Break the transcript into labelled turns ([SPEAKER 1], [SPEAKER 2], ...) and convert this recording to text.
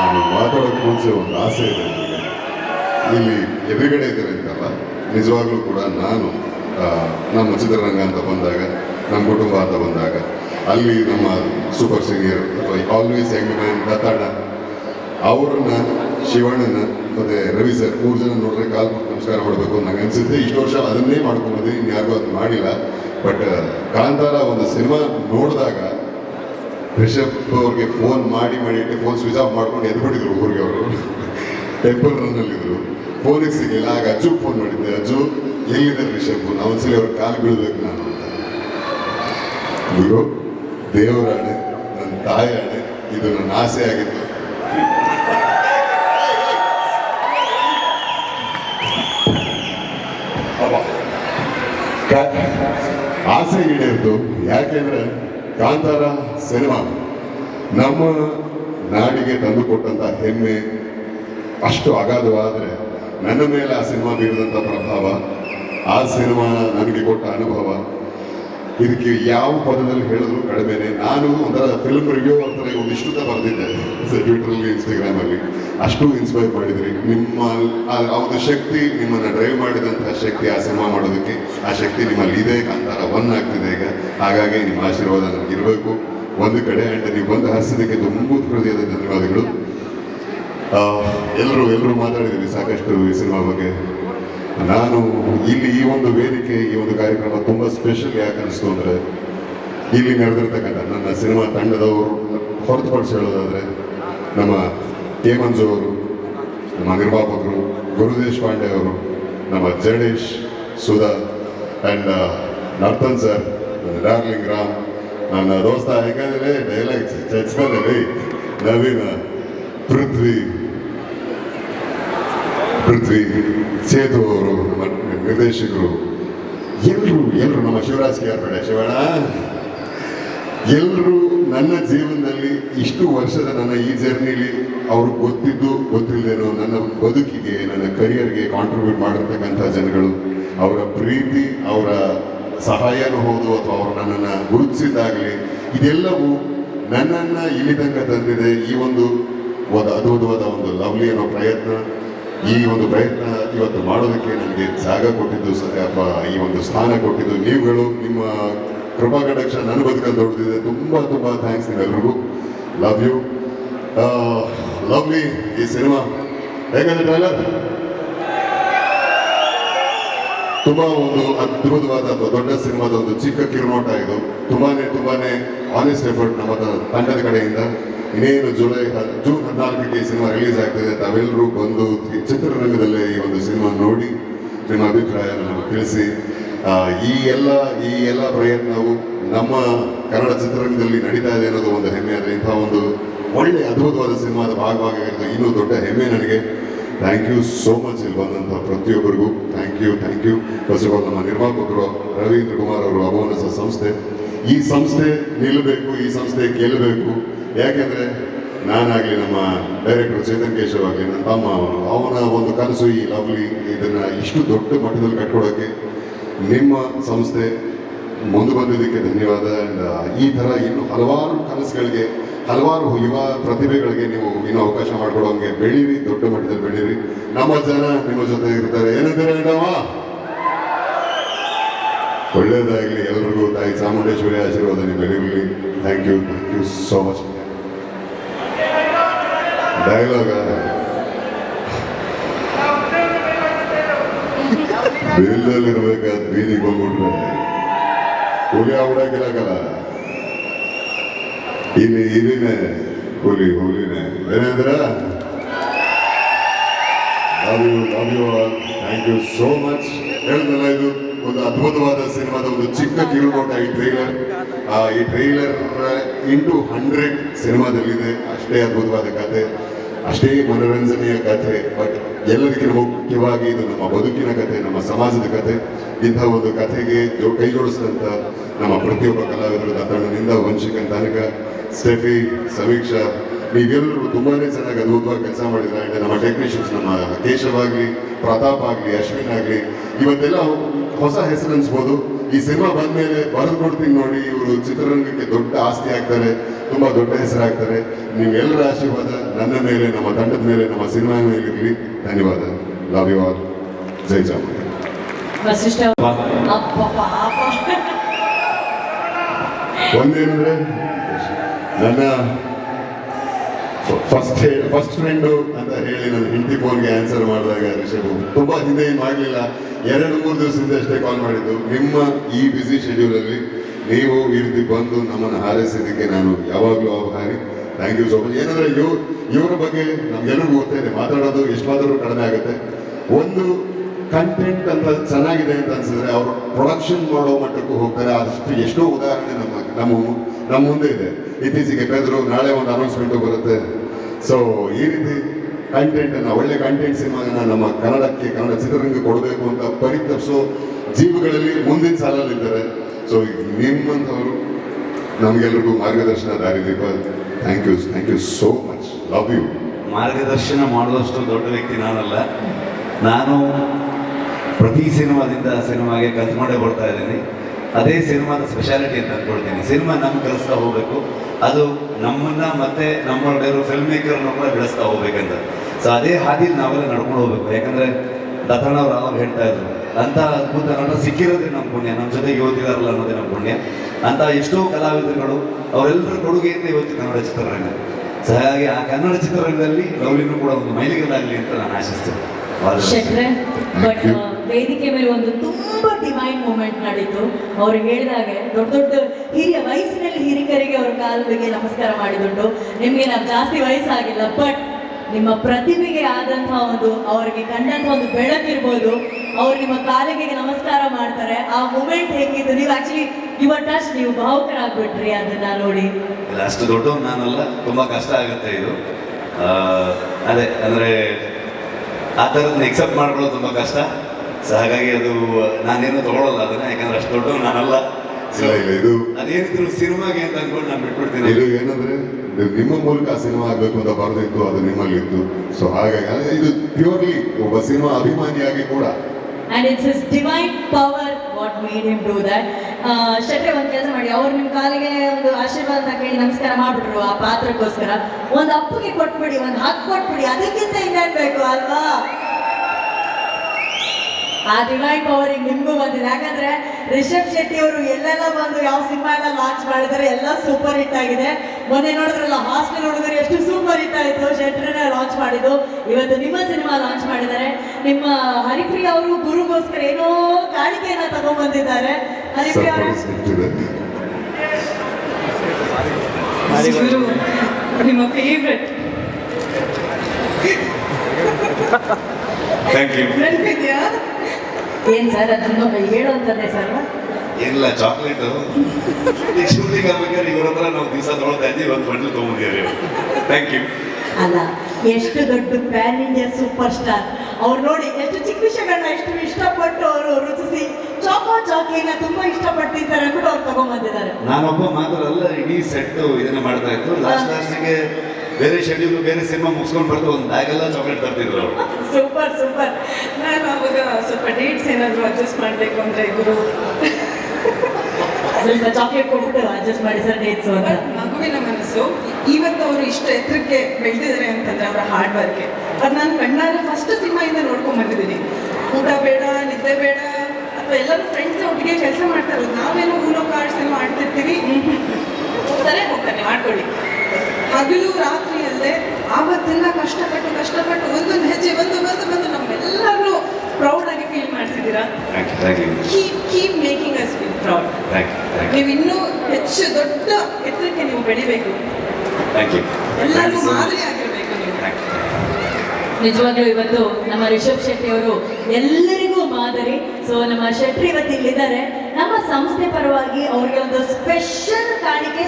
[SPEAKER 1] ನಾನು ಮಾತಾಡೋಕೆ ಮುಂಚೆ ಒಂದು ಆಸೆ ಇದೆ ನನಗೆ ಇಲ್ಲಿ ಎದುರುಗಡೆ ಇದ್ದಾರೆ ಅಂತಲ್ಲ, ನಿಜವಾಗ್ಲೂ ಕೂಡ ನಾನು ನಮ್ಮ ಚಿತ್ರರಂಗ ಅಂತ ಬಂದಾಗ, ನಮ್ಮ ಕುಟುಂಬ ಅಂತ ಬಂದಾಗ, ಅಲ್ಲಿ ನಮ್ಮ ಸೂಪರ್ ಸೀನಿಯರ್, ಅಥವಾ ಆಲ್ವೇಸ್ ಯಂಗ್ ಮ್ಯಾನ್ ದತ್ತಾಣ ಅವರನ್ನು, ಶಿವಣ್ಣನ, ಮತ್ತೆ ರವಿ ಸರ್ ಮೂರು ಜನ ನೋಡಿದ್ರೆ ಕಾಲ್ ನಮಸ್ಕಾರ ಮಾಡಬೇಕು ನಂಗೆ ಅನಿಸುತ್ತೆ. ಇಷ್ಟು ವರ್ಷ ಅದನ್ನೇ ಮಾಡ್ಕೊಂಡ್ಬಂದು ಇನ್ಯಾರಿಗೂ ಅದು ಮಾಡಿಲ್ಲ. ಬಟ್ ಕಾಂತಾರ ಒಂದು ಸಿನಿಮಾ ನೋಡಿದಾಗ ರಿಷಬ್ ಅವ್ರಿಗೆ ಫೋನ್ ಮಾಡಿ ಮಾಡಿ ಫೋನ್ ಸ್ವಿಚ್ ಆಫ್ ಮಾಡ್ಕೊಂಡು ಎದ್ಬಿಟ್ಟಿದ್ರು ಊರಿಗೆ ಅವರು. ಟೆಂಪಲ್ ರನ್ನಲ್ಲಿದ್ದರು ಫೋನಿಗೆ ಸಿಗಲಿಲ್ಲ. ಆಗ ಅಜ್ಜು ಫೋನ್ ಮಾಡಿದ್ದೆ. ಅಜ್ಜು, ಎಲ್ಲಿದೆ ರಿಷಬ್? ನಾವು ಒಂದ್ಸಲಿ ಅವ್ರ ಕಾಲು ಬೀಳ್ಬೇಕು ನಾನು ಅಂತ. ಗುರು ದೇವರ ಅಣೆ ನನ್ನ ತಾಯಿ ಅಣೆ ಇದು ನನ್ನ ಆಸೆ ಆಗಿತ್ತು. ಆಸೆ ಈಡೇರ್ತು ಯಾಕೆಂದ್ರೆ ಕಾಂತಾರ ಸಿನಿಮಾ ನಮ್ಮ ನಾಡಿಗೆ ತಂದುಕೊಟ್ಟಂತ ಹೆಮ್ಮೆ ಅಷ್ಟು ಅಗಾಧವಾದರೆ ನನ್ನ ಮೇಲೆ ಆ ಸಿನಿಮಾ ಬೀರಿದಂಥ ಪ್ರಭಾವ, ಆ ಸಿನಿಮಾ ನನಗೆ ಕೊಟ್ಟ ಅನುಭವ, ಇದಕ್ಕೆ ಯಾವ ಪದದಲ್ಲಿ ಹೇಳಿದ್ರು ಕಡಿಮೆನೆ ನಾನು ಒಂಥರ ಫಿಲ್ಮ್ ರಿವ್ಯೂ ಅಂತ ಒಂದಿಷ್ಟು ಬರೆದಿದ್ದೆ ಇನ್ಸ್ಟಾಗ್ರಾಮ್ ಇನ್ಸ್ಟಾಗ್ರಾಮಲ್ಲಿ ಅಷ್ಟು ಇನ್ಸ್ಪೈರ್ ಮಾಡಿದ್ರಿ ನಿಮ್ಮ, ಆ ಒಂದು ಶಕ್ತಿ ನಿಮ್ಮನ್ನು ಡ್ರೈವ್ ಮಾಡಿದಂತಹ ಶಕ್ತಿ ಆ ಸಿನಿಮಾ ಮಾಡೋದಕ್ಕೆ, ಆ ಶಕ್ತಿ ನಿಮ್ಮಲ್ಲಿ ಇದೆ ಕಾಂತಾರ ಒನ್ ಆಗ್ತಿದೆ ಈಗ. ಹಾಗಾಗಿ ನಿಮ್ಮ ಆಶೀರ್ವಾದ ನನಗೆ ಇರಬೇಕು. ಒಂದು ಕಡೆ ಆ್ಯಂಡ್ ನೀವು ಬಂದು ಹಾಸ್ಯದಕ್ಕೆ ತುಂಬ ಹೃದಯದ ಧನ್ಯವಾದಗಳು. ಎಲ್ಲರೂ ಎಲ್ಲರೂ ಮಾತಾಡಿದ್ದೀವಿ ಸಾಕಷ್ಟು ಈ ಸಿನಿಮಾ ಬಗ್ಗೆ. ನಾನು ಇಲ್ಲಿ ಈ ಒಂದು ವೇದಿಕೆ, ಈ ಒಂದು ಕಾರ್ಯಕ್ರಮ ತುಂಬ ಸ್ಪೆಷಲ್ ಯಾಕೆ ಅನಿಸ್ತು ಅಂದರೆ ಇಲ್ಲಿ ನಡೆದಿರ್ತಕ್ಕಂಥ ನನ್ನ ಸಿನಿಮಾ ತಂಡದವರು ಹೊರತುಪಡಿಸಿ ಹೇಳೋದಾದರೆ ನಮ್ಮ ಕೆ ಮಂಜು ಅವರು ನಮ್ಮ ನಿರ್ಮಾಪಕರು ಗುರುದೇಶ್ ಪಾಂಡೆ ಅವರು, ನಮ್ಮ Jadesh Sudha and Narthan sir darling Ram, ನನ್ನ ದೋಸ್ತ ಹೇಗಾದರೆ ಡೈಲಾಗ್ಸ್ ಚಚ್ನಲ್ಲಿ, ನವೀನ, ಪೃಥ್ವಿ ಪೃಥ್ವಿ, ಸೇತು ಅವರು ನಿರ್ದೇಶಕರು ಎಲ್ಲರೂ ಎಲ್ಲರೂ ನಮ್ಮ ಶಿವರಾಜ್ ಕೆ ಆರ್ ಶಿವಣ್ಣ. ಎಲ್ಲರೂ ನನ್ನ ಜೀವನದಲ್ಲಿ ಇಷ್ಟು ವರ್ಷದ ನನ್ನ ಈ ಜರ್ನಿಲಿ ಅವ್ರು ಗೊತ್ತಿದ್ದು ಗೊತ್ತಿಲ್ಲದೇನೋ ನನ್ನ ಬದುಕಿಗೆ, ನನ್ನ ಕರಿಯರ್ಗೆ ಕಾಂಟ್ರಿಬ್ಯೂಟ್ ಮಾಡಿರ್ತಕ್ಕಂಥ ಜನಗಳು, ಅವರ ಪ್ರೀತಿ, ಅವರ ಸಹಾಯನೂ ಹೌದು ಅಥವಾ ಅವರು ನನ್ನನ್ನು ಗುರುತಿಸಿದ್ದಾಗಲಿ, ಇದೆಲ್ಲವೂ ನನ್ನನ್ನು ಇಲ್ಲಿ ತನಕ ತಂದಿದೆ. ಈ ಒಂದು ಅದ್ಭುತವಾದ ಒಂದು ಲವ್ಲಿ ಅನ್ನೋ ಪ್ರಯತ್ನ, ಈ ಒಂದು ಪ್ರಯತ್ನ ಇವತ್ತು ಮಾಡೋದಕ್ಕೆ ನನಗೆ ಜಾಗ ಕೊಟ್ಟಿದ್ದು ಅಥವಾ ಈ ಒಂದು ಸ್ಥಾನ ಕೊಟ್ಟಿದ್ದು ನೀವುಗಳು, ನಿಮ್ಮ ಕೃಪಾ ಕಟಾಕ್ಷ ನನ್ನ ಬದುಕಲ್ಲಿ ದೊಡ್ಡದಿದೆ. ತುಂಬ ತುಂಬ ಥ್ಯಾಂಕ್ಸ್ ನಿಮ್ಮೆಲ್ರಿಗೂ ಲವ್ ಯು ಲವ್ಲಿ ಈ ಸಿನಿಮಾ ಹೇಗಂದ್ರೆ ಟ್ರೈಲರ್ ತುಂಬಾ ಒಂದು ಅದ್ಭುತವಾದ ದೊಡ್ಡ ಸಿನಿಮಾದ ಒಂದು ಚಿಕ್ಕ ಕಿರುನೋಟ ಇದು. ತುಂಬಾನೇ ತುಂಬಾನೇ ಆನೆಸ್ಟ್ ಎಫರ್ಟ್ ನಮ್ಮ ತಂಡದ ಕಡೆಯಿಂದ. ಇನ್ನೇನು ಜುಲೈ ಜೂನ್ ಹದಿನಾಲ್ಕಕ್ಕೆ ಈ ಸಿನಿಮಾ ರಿಲೀಸ್ ಆಗ್ತಿದೆ. ತಾವೆಲ್ಲರೂ ಬಂದು ಚಿತ್ರರಂಗದಲ್ಲೇ ಈ ಒಂದು ಸಿನಿಮಾ ನೋಡಿ ನಿಮ್ಮ ಅಭಿಪ್ರಾಯ ನಮಗೆ ತಿಳಿಸಿ. ಈ ಎಲ್ಲ ಈ ಎಲ್ಲ ಪ್ರಯತ್ನವು ನಮ್ಮ ಕನ್ನಡ ಚಿತ್ರರಂಗದಲ್ಲಿ ನಡೀತಾ ಇದೆ ಅನ್ನೋದು ಒಂದು ಹೆಮ್ಮೆ. ಆದರೆ ಇಂಥ ಒಂದು ಒಳ್ಳೆ ಅದ್ಭುತವಾದ ಸಿನಿಮಾದ ಭಾಗವಾಗಿರೋದು ಇನ್ನೂ ದೊಡ್ಡ ಹೆಮ್ಮೆ ನನಗೆ. ಥ್ಯಾಂಕ್ ಯು ಸೋ ಮಚ್ ಇಲ್ಲಿ ಬಂದಂಥ ಪ್ರತಿಯೊಬ್ಬರಿಗೂ. Thank you thank you first of all ನಮ್ಮ ನಿರ್ಮಾಪಕರು ರವೀಂದ್ರ ಕುಮಾರ್ ಅವರು ಅಭವನಸ ಸಂಸ್ಥೆ. ಈ ಸಂಸ್ಥೆ ನಿಲ್ಲಬೇಕು, ಈ ಸಂಸ್ಥೆ ಗೆಲ್ಲಬೇಕು. ಯಾಕೆಂದರೆ ನಾನಾಗಲಿ ನಮ್ಮ ಡೈರೆಕ್ಟರ್ ಚೇತನ್ ಕೇಶವ್ ಆಗಲಿ, ನನ್ನ ತಮ್ಮ ಅವನು, ಅವನ ಒಂದು ಕನಸು ಈ ಲವ್ಲಿ, ಇದನ್ನು ಇಷ್ಟು ದೊಡ್ಡ ಮಟ್ಟದಲ್ಲಿ ಕಟ್ಕೊಡೋಕ್ಕೆ ನಿಮ್ಮ ಸಂಸ್ಥೆ ಮುಂದೆ ಬಂದಿದ್ದಕ್ಕೆ ಧನ್ಯವಾದ. ಈ ಥರ ಇನ್ನು ಹಲವಾರು ಕನಸುಗಳಿಗೆ, ಹಲವಾರು ಯುವ ಪ್ರತಿಭೆಗಳಿಗೆ ನೀವು ಇನ್ನೂ ಅವಕಾಶ ಮಾಡಿಕೊಡೋಂಗೆ ಬೆಳೀರಿ, ದೊಡ್ಡ ಮಟ್ಟದಲ್ಲಿ ಬೆಳೀರಿ. ನಮ್ಮ ಜನ ನಿಮ್ಮ ಜೊತೆ ಇರ್ತಾರೆ. ಏನಂತಾರೆ ಅಣ್ಣವ ಒಳ್ಳೇದಾಗಲಿ ಎಲ್ರಿಗೂ. ತಾಯಿ ಚಾಮುಂಡೇಶ್ವರಿ ಆಶೀರ್ವಾದ ನಿಮ್ಮೆಲ್ಲರಿರಲಿ thank you thank you so much dialogue ಬಿಲ್ಲಲ್ಲಿರ್ಬೇಕಾದ ಬೀದಿಗೆ ಹೋಗ್ಬಿಟ್ರೆ ಹುಲಿ ಆಗ್ಬಿಡಕ್ಕಿರಕಲ್ಲ ಇಲ್ಲಿ ಇಲ್ಲಿನೇ ಹುಲಿ ಹುಲಿನೇ. ಏನಂದ್ರ? You love you thank you so much ಹೇಳಿದ್ನಲ್ಲ ಇದು ಒಂದು ಅದ್ಭುತವಾದ ಸಿನಿಮಾದ ಒಂದು ಚಿಕ್ಕ ಕಿರುನೋಟ ಈ ಟ್ರೈಲರ್ ಈ ಟ್ರೈಲರ್ ಇಂಟು ಹಂಡ್ರೆಡ್ ಸಿನಿಮಾದಲ್ಲಿದೆ. ಅಷ್ಟೇ ಅದ್ಭುತವಾದ ಕತೆ. ಅಷ್ಟೇ ಮನೋರಂಜನೆಯ ಕಥೆ ಬಟ್ ಎಲ್ಲದಕ್ಕಿಂತ ಮುಖ್ಯವಾಗಿ ಇದು ನಮ್ಮ ಬದುಕಿನ ಕಥೆ, ನಮ್ಮ ಸಮಾಜದ ಕಥೆ. ಇಂಥ ಒಂದು ಕಥೆಗೆ ಜೋ ಕೈ ಜೋಡಿಸಿದಂಥ ನಮ್ಮ ಪ್ರತಿಯೊಬ್ಬ ಕಲಾವಿದರು ದತ್ತಣ್ಣನಿಂದ ವಂಶಿಕನ್ ತನಕ ಸ್ಟೆಫಿ ಸಮೀಕ್ಷಾ, ನೀವೆಲ್ಲರೂ ತುಂಬಾನೇ ಚೆನ್ನಾಗಿ ಅದ್ಭುತವಾಗಿ ಕೆಲಸ ಮಾಡಿದ್ರೆ ನಮ್ಮ ಟೆಕ್ನಿಷಿಯನ್ಸ್ ನಮ್ಮ ಕೇಶವ್ ಆಗಲಿ, ಪ್ರತಾಪ್ ಆಗಲಿ, ಅಶ್ವಿನ್ ಆಗಲಿ, ಇವತ್ತೆಲ್ಲ ಹೊಸ ಹೆಸರು ಅನ್ಸ್ಬೋದು. ಈ ಸಿನಿಮಾ ಬಂದ್ಮೇಲೆ ಬರೆದು ಕೊಡ್ತೀನಿ ನೋಡಿ, ಇವರು ಚಿತ್ರರಂಗಕ್ಕೆ ದೊಡ್ಡ ಆಸ್ತಿ ಆಗ್ತಾರೆ. ತುಂಬಾ ದೊಡ್ಡ ಹೆಸರಾಗ್ತಾರೆ. ನಿಮ್ಗೆಲ್ಲರ ಆಶೀರ್ವಾದ ನನ್ನ ಮೇಲೆ ನಮ್ಮ ತಂಡದ ಮೇಲೆ ನಮ್ಮ ಸಿನಿಮಾ ಮೇಲೆ ಇರಲಿ ಧನ್ಯವಾದ. ಲವ್ ಯು ಆಲ್ ಜೈ ಚಾಮುಂಡಿ ಒಂದೇನಂದ್ರೆ ನನ್ನ ಫಸ್ಟ್ ಫಸ್ಟ್ ಫ್ರೆಂಡು ಅಂತ ಹೇಳಿ ನನ್ನ ಹೆಂಡತಿ ಫೋನ್ಗೆ ಆನ್ಸರ್ ಮಾಡಿದಾಗ ರಿಷಬ್ ತುಂಬಾ ಹಿಂದೆ ಏನು ಮಾಡಲಿಲ್ಲ? ಎರಡು ಮೂರು ದಿವಸದಿಂದ ಅಷ್ಟೇ ಕಾಲ್ ಮಾಡಿದ್ದು. ನಿಮ್ಮ ಈ ಬ್ಯುಸಿ ಶೆಡ್ಯೂಲಲ್ಲಿ ನೀವು ಇಲ್ಲಿ ಬಂದು ನಮ್ಮನ್ನು ಹಾರೈಸಿದ್ದಕ್ಕೆ ನಾನು ಯಾವಾಗಲೂ ಆಭಾರಿ. ಥ್ಯಾಂಕ್ ಯು ಸೋ ಮಚ್ ಏನಂದ್ರೆ ಇವ್ ಇವರ ಬಗ್ಗೆ ನಮ್ಗೆಲ್ಲರೂ ಗೊತ್ತಾ ಇದೆ. ಮಾತಾಡೋದು ಎಷ್ಟು ಮಾತಾಡೋದು ಕಡಿಮೆ ಆಗುತ್ತೆ. ಒಂದು ಕಂಟೆಂಟ್ ಅಂತ ಚೆನ್ನಾಗಿದೆ ಅಂತ ಅನ್ಸಿದ್ರೆ ಅವರು ಪ್ರೊಡಕ್ಷನ್ ಮಾಡೋ ಮಟ್ಟಕ್ಕೂ ಹೋಗ್ತಾರೆ. ಅದಷ್ಟು ಎಷ್ಟೋ ಉದಾಹರಣೆ ನಮ್ಮ ನಮ್ಮ ನಮ್ಮ ಮುಂದೆ ಇದೆ. ಇತ್ತೀಚೆಗೆ ಬೆದ್ರು ನಾಳೆ ಒಂದು ಅನೌನ್ಸ್ಮೆಂಟು ಬರುತ್ತೆ. ಸೊ ಈ ರೀತಿ ಕಂಟೆಂಟ್ ಅನ್ನ, ಒಳ್ಳೆ ಕಂಟೆಂಟ್ ಸಿನಿಮಾನ ನಮ್ಮ ಕನ್ನಡಕ್ಕೆ, ಕನ್ನಡ ಚಿತ್ರರಂಗ ಕೊಡಬೇಕು ಅಂತ ಪರಿತಪಿಸೋ ಜೀವಗಳಲ್ಲಿ ಮುಂದಿನ ಸಾಲಲ್ಲಿದ್ದಾರೆ ಸೊ ನಿಮ್ಮಂಥವರು ನಮಗೆಲ್ರಿಗೂ ಮಾರ್ಗದರ್ಶನ ದಾರಿದೀಪ thank you thank you so much love you
[SPEAKER 2] ಮಾರ್ಗದರ್ಶನ ಮಾಡುವಷ್ಟು ದೊಡ್ಡ ವ್ಯಕ್ತಿ ನಾನಲ್ಲ. ನಾನು ಪ್ರತಿ ಸಿನಿಮಾದಿಂದ ಸಿನಿಮಾಗೆ ಕಲ್ತ್ಕೊಂಡೇ ಬರ್ತಾ ಇದ್ದೀನಿ. ಅದೇ ಸಿನಿಮಾದ ಸ್ಪೆಷಾಲಿಟಿ ಅಂತ ಅಂದ್ಕೊಳ್ತೀನಿ ಸಿನಿಮಾ ನಮ್ಗೆ ಕಲಿಸ್ತಾ ಹೋಗಬೇಕು. ಅದು ನಮ್ಮನ್ನ ಮತ್ತೆ ನಮ್ಮೊಳಗಿರೋ ಫಿಲ್ಮ್ ಮೇಕರ್ನ ಕೂಡ ಬೆಳೆಸ್ತಾ ಹೋಗ್ಬೇಕಂತ. ಸೊ ಅದೇ ಹಾದಿ ನಾವೆಲ್ಲ ನಡ್ಕೊಂಡು ಹೋಗ್ಬೇಕು. ಯಾಕಂದ್ರೆ ದತ್ತಣ್ಣ ಆವಾಗ ಹೇಳ್ತಾ ಇದ್ರು ಅಂತ ಅದ್ಭುತ ನಟ ಸಿಕ್ಕಿರೋದೇ ನಮ್ಮ ಪುಣ್ಯ. ನಮ್ಮ ಜೊತೆ ಓದಿದಾರಲ್ಲ ಅನ್ನೋದೇ ನಮ್ಮ ಪುಣ್ಯ. ಅಂತ ಎಷ್ಟೋ ಕಲಾವಿದರುಗಳು ಅವರೆಲ್ಲರ ಕೊಡುಗೆಯಿಂದ ಇವತ್ತು ಕನ್ನಡ ಚಿತ್ರರಂಗ. ಸೊ ಹಾಗಾಗಿ ಆ ಕನ್ನಡ ಚಿತ್ರರಂಗದಲ್ಲಿ ಲವ್ಲಿನೂ ಕೂಡ ಒಂದು ಮೈಲಿಗಲ್ಲಾಗಲಿ ಅಂತ ನಾನು ಆಶಿಸ್ತೇನೆ.
[SPEAKER 3] ಬಟ್. ವೇದಿಕೆ ಮೇಲೆ ಒಂದು ತುಂಬಾ ಡಿವೈನ್ ಮೂಮೆಂಟ್ ನಡೀತು. ಅವ್ರು ಹೇಳಿದಾಗೆ ದೊಡ್ಡ ದೊಡ್ಡ ಹಿರಿಯ ವಯಸ್ಸಿನಲ್ಲಿ ಹಿರಿಕರಿಗೆ ಅವ್ರ ಕಾಲಿಗೆ ನಮಸ್ಕಾರ ಮಾಡಿದುಂಟು ನಿಮಗೆ ನಾವು ಜಾಸ್ತಿ ವಯಸ್ಸಾಗಿಲ್ಲ ಬಟ್ ನಿಮ್ಮ ಪ್ರತಿಭೆಗೆ ಆದಂತಹ ಒಂದು ಅವರಿಗೆ ಕಂಡಂತಹ ಒಂದು ಬೆಳಕಿರ್ಬೋದು ಅವ್ರು ನಿಮ್ಮ ಕಾಲಿಗೆ ನಮಸ್ಕಾರ ಮಾಡ್ತಾರೆ. ಆ ಮೂಮೆಂಟ್ ಹೇಗಿತ್ತು? ನೀವು ಆಕ್ಚುಲಿ ಯುವರ್ ಟಚ್ ನೀವು ಭಾವುಕರಾಗ್ಬಿಟ್ರಿ ಅದನ್ನ ನೋಡಿ.
[SPEAKER 2] ಇಲ್ಲ ಅಷ್ಟು ದೊಡ್ಡ ನಾನಲ್ಲ ತುಂಬ ಕಷ್ಟ ಆಗುತ್ತೆ ಇದು. ಅದೇ ಅಂದರೆ ಆ ಥರದನ್ನ ಎಕ್ಸೆಪ್ಟ್ ಮಾಡ್ಕೊಳ್ಳೋದು ತುಂಬ ಕಷ್ಟ. ಸೊ ಹಾಗಾಗಿ ಅದು ನಾನೇನು ತಗೊಳ್ಳಲ್ಲ ಅದನ್ನ ಯಾಕಂದ್ರೆ ಅಷ್ಟು ದೊಡ್ಡ ನಾನಲ್ಲ. ಸೊ
[SPEAKER 1] ಇಲ್ಲ ಇಲ್ಲ ಇದು
[SPEAKER 2] ಅದೇನಿದ್ರು ಸಿನಿಮಾಗೆ ಅಂತ ಅನ್ಕೊಂಡು ನಾನು ಬಿಟ್ಬಿಡ್ತೀನಿ.
[SPEAKER 1] ಇದು ಏನಂದ್ರೆ ನಿಮ್ಮ ಮೂಲಕ ಸಿನಿಮಾ ಆಗಬೇಕು ಅಂತ ಬರೆದಿತ್ತು ಅದು ನಿಮ್ಮಲ್ಲಿತ್ತು. ಸೊ ಹಾಗಾಗಿ ಅದೇ ಇದು ಪ್ಯೂರ್ಲಿ ಒಬ್ಬ ಸಿನಿಮಾ ಅಭಿಮಾನಿಯಾಗಿ ಕೂಡ
[SPEAKER 3] and it's is divine power what made him do that ಶೆಟ್ರೆ ಒಂದು ಕೆಲಸ ಮಾಡಿ, ಅವ್ರು ನಿಮ್ಮ ಕಾಲಿಗೆ ಒಂದು ಆಶೀರ್ವಾದ ಕೇಳಿ ನಮಸ್ಕಾರ ಮಾಡಿಬಿಟ್ರು ಆ ಪಾತ್ರಕ್ಕೋಸ್ಕರ. ಒಂದು ಅಪ್ಪಗೆ ಕೊಟ್ಬಿಡಿ, ಒಂದು ಹಕ್ಕು ಕೊಟ್ಬಿಡಿ, ಅದಕ್ಕಿಂತ ಇನ್ನೇನು ಬೇಕು ಅಲ್ವಾ? ಆ ಡಿವೈನ್ ಪವರ್ ಈಗ ನಿಮಗೂ ಬಂದಿದೆ. ಯಾಕಂದ್ರೆ ರಿಷಬ್ ಶೆಟ್ಟಿ ಅವರು ಎಲ್ಲೆಲ್ಲ ಬಂದು ಯಾವ ಸಿನಿಮಾ ಎಲ್ಲ ಲಾಂಚ್ ಮಾಡಿದ್ದಾರೆ ಎಲ್ಲ ಸೂಪರ್ ಹಿಟ್ ಆಗಿದೆ. ಮೊನ್ನೆ ನೋಡಿದ್ರಲ್ಲ ಹಾಸ್ಟೆಲ್ ಹುಡುಗರು ಎಷ್ಟು ಸೂಪರ್ ಹಿಟ್ ಆಯಿತು. ಶೆಟ್ರನ್ನ ಲಾಂಚ್ ಮಾಡಿದ್ದು. ಇವತ್ತು ನಿಮ್ಮ ಸಿನಿಮಾ ಲಾಂಚ್ ಮಾಡಿದ್ದಾರೆ. ನಿಮ್ಮ ಹರಿಪ್ರಿಯ ಅವರು ಗುರುಗೋಸ್ಕರ ಏನೋ ಕಾಣಿಕೆಯನ್ನ ತಗೊಂಡ್ಬಂದಿದ್ದಾರೆ. ಹರಿಪ್ರಿಯ ಅವರು. ನಿಮ್ಮ ಫೇವ್ರೆಟ್
[SPEAKER 2] ಥ್ಯಾಂಕ್ ಯು
[SPEAKER 3] ನೆನಪಿದ್ಯಾ ಏನ್ ಸರ್? ಅದನ್ನು ಹೇಳುವಂತದ್ದೇ ಸರ್.
[SPEAKER 2] ಏನಿಲ್ಲ ಚಾಕ್ಲೇಟು ಈಗ ಶೂಟಿಂಗ್ ಆಗ್ಬೇಕಾದ್ರೆ ಇವ್ರ ಹತ್ರ ನಾವು ದಿವಸ ತೊಗೊಳ್ತಾ ಇದ್ದೀವಿ ಒಂದು ಬಂಡ್ಲು ತೊಗೊಂಡಿದ್ದೀವಿ ಥ್ಯಾಂಕ್ ಯು
[SPEAKER 3] ಅಲ್ಲ ಎಷ್ಟು ದೊಡ್ಡ ಪ್ಯಾನ್ ಇಂಡಿಯಾ ಸೂಪರ್ ಸ್ಟಾರ್ ಅವ್ರು ನೋಡಿ ಎಷ್ಟು ಚಿಕ್ಕ ವಿಷಯಗಳನ್ನ ಎಷ್ಟು ಇಷ್ಟಪಟ್ಟು ಅವರು ರುಚಿಸಿ ಚಾಕೋ ಚಾಕ್ಲಿನ ತುಂಬಾ ಇಷ್ಟಪಟ್ಟಿದ್ದಾರೆ ಅಂದ್ಬಿಟ್ಟು ಅವ್ರು ತಗೊಂಡ್ಬಂದಿದ್ದಾರೆ.
[SPEAKER 2] ನಾನೊಬ್ಬ ಮಾತ್ರ ಅಲ್ಲ ಇಡೀ ಸೆಟ್ ಇದನ್ನ ಮಾಡ್ತಾ ಇತ್ತು. ಲಾಸ್ಟ್ ಲಾಸ್ಟಿಗೆ ಬೇರೆ ಶೆಡ್ಯೂಲ್ ಬೇರೆ ಸಿನಿಮಾ ಮುಗಿಸ್ಕೊಂಡು ಬರ್ತಾ ಒಂದು ಬ್ಯಾಗೆಲ್ಲ ಚಾಕ್ಲೇಟ್ ತರ್ತಿದ್ರು ಅವರು.
[SPEAKER 3] Super super.
[SPEAKER 4] ಸ್ವಲ್ಪ ಡೇಟ್ಸ್ ಏನಾದರೂ ಅಡ್ಜಸ್ಟ್ ಮಾಡಬೇಕು ಅಂದರೆ ಗುರು.
[SPEAKER 3] ಸ್ವಲ್ಪ ಚಾಕ್ಲೇಟ್ ಕೊಟ್ಬಿಟ್ಟು ಅಡ್ಜಸ್ಟ್ ಮಾಡಿ ಸರ್ ಡೇಟ್ಸ್ ಅಂತ.
[SPEAKER 4] ಮಗುವಿನ ಮನಸ್ಸು ಇವತ್ತು ಅವರು ಇಷ್ಟು ಎತ್ತರಕ್ಕೆ ಬೆಳೆದಿದ್ದಾರೆ ಅಂತಂದ್ರೆ ಅವರ ಹಾರ್ಡ್ ವರ್ಕ್ಗೆ ಅದು ನಾನು ಕಣ್ಣಾರೆ ಫಸ್ಟ್ ಸಿನಿಮಾಯಿಂದ ನೋಡ್ಕೊಂಡ್ ಬಂದಿದ್ದೀನಿ. ಊಟ ಬೇಡ ನಿದ್ದೆ ಬೇಡ ಅಥವಾ ಎಲ್ಲರೂ ಫ್ರೆಂಡ್ಸ್ ಒಟ್ಟಿಗೆ ಕೆಲಸ ಮಾಡ್ತಾ ನಾವೇನು ಊನೋ ಕಾರ್ಡ್ಸ್ ಎಲ್ಲ ಮಾಡ್ತಿರ್ತೀವಿ ಹೋಗ್ತಾರೆ ಹೋಗ್ತಾನೆ ಮಾಡ್ಕೊಳ್ಳಿ. ಹಗಲು ರಾತ್ರಿ ಅಲ್ಲದೆ ಆವತ್ತೆಲ್ಲ ಕಷ್ಟಪಟ್ಟು ಕಷ್ಟಪಟ್ಟು ಒಂದೊಂದು ಹೆಜ್ಜೆ ಬಂದು ಬಂದು ಬಂದು ನಮ್ಮೆಲ್ಲರನ್ನೂ ಪ್ರೌಡ್ ಆಗಿ
[SPEAKER 2] thank you thank you
[SPEAKER 4] keep keep making us feel proud
[SPEAKER 2] thank you
[SPEAKER 4] ನೀವು ಇನ್ನೂ ಹೆಚ್ಚು ದೊಡ್ಡ ಎತ್ತರಕ್ಕೆ ನೀವು ಬೆಳಿಬೇಕು.
[SPEAKER 2] ಥ್ಯಾಂಕ್ ಯು
[SPEAKER 4] ಎಲ್ಲರಿಗೂ ಮಾದರಿ ಆಗಿರ್ಬೇಕು ನೀವು.
[SPEAKER 2] ಥ್ಯಾಂಕ್
[SPEAKER 3] ನಿಜವಾಗ್ಲೂ ಇವತ್ತು ನಮ್ಮ ರಿಷಬ್ ಶೆಟ್ಟಿ ಅವರು ಎಲ್ಲರಿಗೂ ಮಾದರಿ. ಸೊ ನಮ್ಮ ಶೆಟ್ಟಿ ಇವತ್ತು ಇಲ್ಲಿದ್ದಾರೆ. ನಮ್ಮ ಸಂಸ್ಥೆ ಪರವಾಗಿ ಅವರಿಗೆ ಒಂದು ಸ್ಪೆಷಲ್ ಕಾಣಿಕೆ